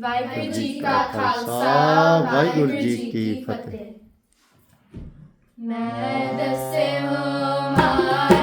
ਵਾਹਿਗੁਰੂ ਜੀ ਕਾ ਖਾਲਸਾ ਵਾਹਿਗੁਰੂ ਜੀ ਕੀ ਫਤਿਹ। ਮੈਂ ਦੱਸਿਓ ਮਾਰਗ ਸੰਤੋ